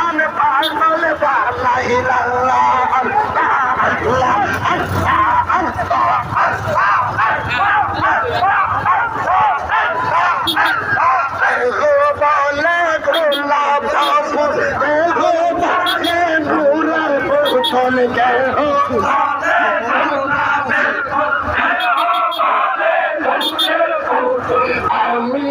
আমি পাগল বালাই লাল্লা বলা দিবেন আমি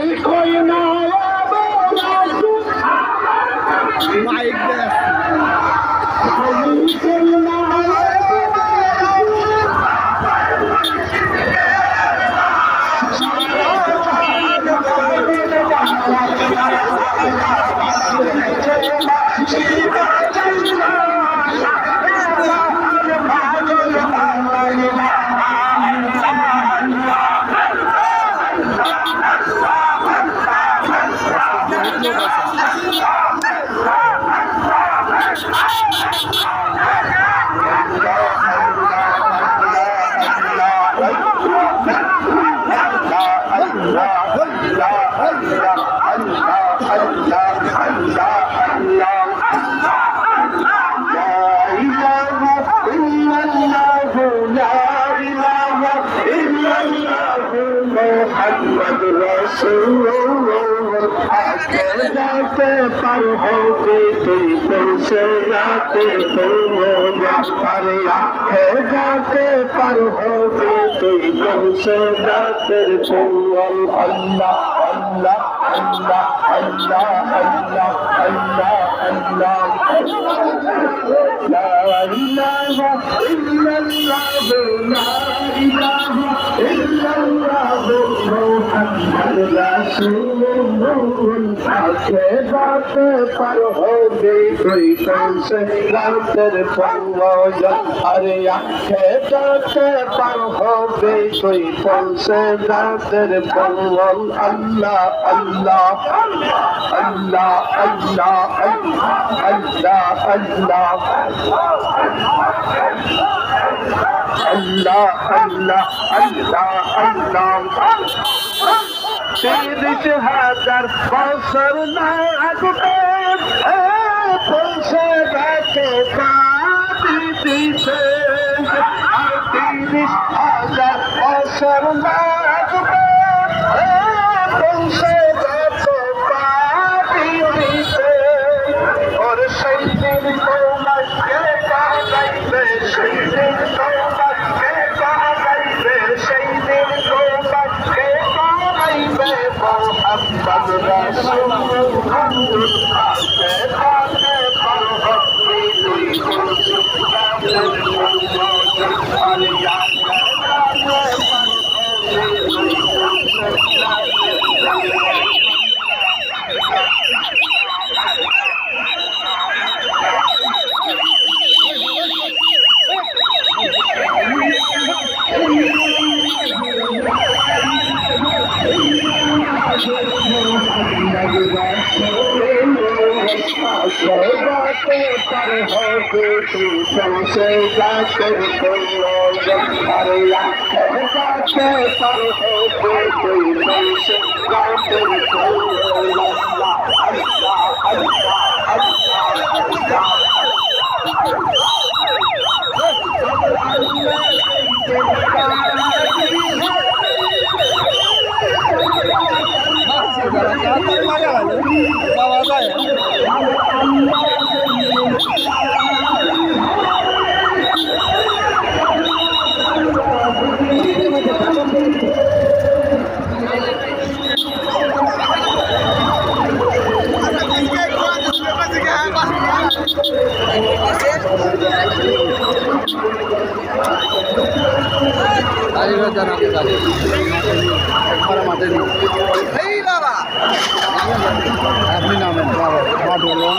محمد رسول جاتے پر ہو گئی تھی تم سے جاتے تم ہو پر ہے جاتے پر ہو گئی تھی تم سے جاتے تم اللہ Allah, Allah, Allah, Allah, Allah. La ilaha illallah, la ilaha illallah. Mohammad রাসূল সাথে সাথে পার হো গই তুই কৌশে রাতের পঙ্গজন আরে আখে তাতে পার হো গই তুই কৌশে রাতের পঙ্গল আল্লাহ আল্লাহ আল্লাহ আল্লাহ আল্লাহ আল্লাহ আল্লাহ আল্লাহ আল্লাহ আল্লাহ তিরিশ হাজার বছর লাগবে পৌঁছে দেখে দিতে তিরিশ হাজার বছর লাগবে پر ہو کے تو سب سے جا کر بولو جب ہر کے پر ہو کے تو سب سے جا کر بولو اللہ اللہ اللہ اللہ কালীঘাট যান আগে যাবে একবার আমাদের আপনি নামেন বাবা বাবা